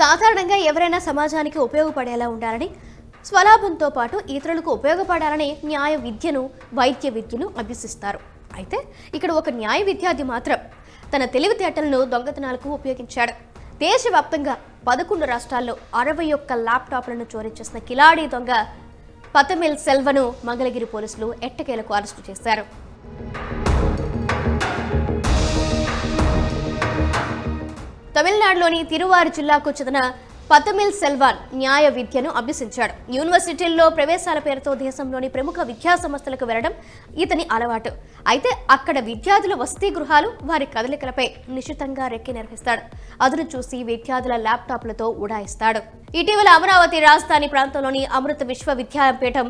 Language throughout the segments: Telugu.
సాధారణంగా ఎవరైనా సమాజానికి ఉపయోగపడేలా ఉండాలని స్వలాభంతో పాటు ఇతరులకు ఉపయోగపడాలని న్యాయ విద్యను వైద్య విద్యను అభ్యసిస్తారు. అయితే ఇక్కడ ఒక న్యాయ విద్యార్థి మాత్రం తన తెలివితేటలను దొంగతనాలకు ఉపయోగించాడు. దేశవ్యాప్తంగా పదకొండు రాష్ట్రాల్లో అరవై ఒక్క ల్యాప్టాప్లను చోరీ చేసిన కిలాడీ దొంగ పతమిల్ సెల్వను మంగళగిరి పోలీసులు ఎట్టకేలకు అరెస్టు చేశారు. తమిళనాడులోని తిరువారు జిల్లాకు చెందిన పతమిల్ సెల్వాన్ న్యాయ విద్యను అభ్యసించాడు. యూనివర్సిటీల్లో ప్రవేశాల పేరుతో దేశంలోని ప్రముఖ విద్యా సంస్థలకు వెళ్ళడం ఇతని అలవాటు. అయితే అక్కడ విద్యార్థుల వసతి గృహాలు వారి కదలికలపై నిశితంగా రెక్కి నిర్వహిస్తాడు. అదును చూసి విద్యార్థుల ల్యాప్టాప్లతో ఉడాయిస్తాడు. ఇటీవల అమరావతి రాజధాని ప్రాంతంలోని అమృత విశ్వవిద్యాపీఠం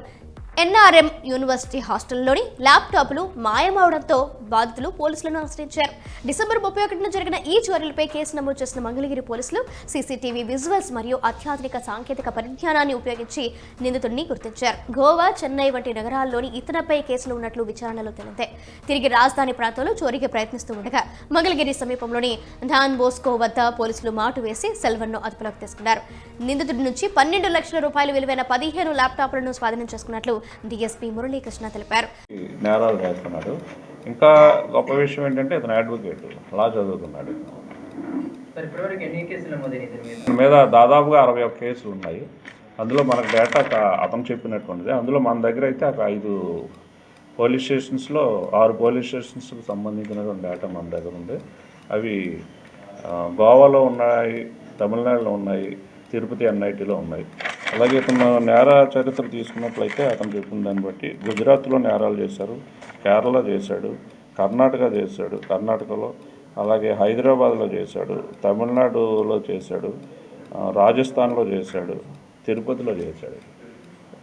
ఎన్ఆర్ఎం యూనివర్సిటీ హాస్టల్లోని ల్యాప్టాప్లు మాయమవడంతో బాధితులు పోలీసులను ఆశ్రయించారు. డిసెంబర్ ముప్పై ఒకటిన జరిగిన ఈ చోరీలపై కేసు నమోదు చేసిన మంగళగిరి పోలీసులు సీసీటీవీ విజువల్స్ మరియు అత్యాధునిక సాంకేతిక పరిజ్ఞానాన్ని ఉపయోగించి నిందితుడిని గుర్తించారు. గోవా చెన్నై వంటి నగరాల్లోని ఇతరపై కేసులు ఉన్నట్లు విచారణలో తెలిందే. తిరిగి రాజధాని ప్రాంతంలో చోరీకి ప్రయత్నిస్తూ ఉండగా మంగళగిరి సమీపంలోని డాన్ బోస్కో వద్ద పోలీసులు మాటు వేసి సెల్వన్ను అదుపులోకి తీసుకున్నారు. నిందితుడి నుంచి పన్నెండు లక్షల రూపాయలు విలువైన పదిహేను ల్యాప్టాప్లను స్వాధీనం చేసుకున్నట్లు డీఎస్పీ మురళీకృష్ణ తెలిపారు. నేరాలు చేస్తున్నాడు ఇంకా గొప్ప విషయం ఏంటంటే ఇతను అడ్వకేట్ లా చదువుతున్నాడు. మీద? దాదాపుగా అరవై ఒక్క కేసులు ఉన్నాయి. అందులో మనకు డేటా అతను చెప్పినటువంటిది అందులో మన దగ్గర అయితే ఒక ఐదు పోలీస్ స్టేషన్స్లో ఆరు పోలీస్ స్టేషన్స్కి సంబంధించినటువంటి డేటా మన దగ్గర ఉంది. అవి గోవాలో ఉన్నాయి తమిళనాడులో ఉన్నాయి తిరుపతి ఎన్ఐటీలో ఉన్నాయి. అలాగే ఇతను నేర చరిత్ర తీసుకున్నట్లయితే అతను చెప్పిన దాన్ని బట్టి గుజరాత్లో నేరాలు చేశారు కేరళ చేశాడు కర్ణాటక చేశాడు కర్ణాటకలో అలాగే హైదరాబాద్లో చేశాడు తమిళనాడులో చేశాడు రాజస్థాన్లో చేశాడు తిరుపతిలో చేశాడు.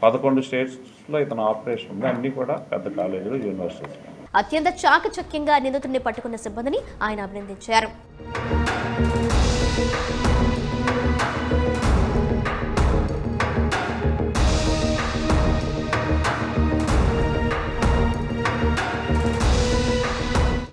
పదకొండు స్టేట్స్లో ఇతను ఆపరేషన్ ఉంది అన్నీ కూడా పెద్ద కాలేజీలు యూనివర్సిటీస్. అత్యంత చాకచక్యంగా నిందితుడిని పట్టుకున్న సిబ్బందిని ఆయన అభినందించారు.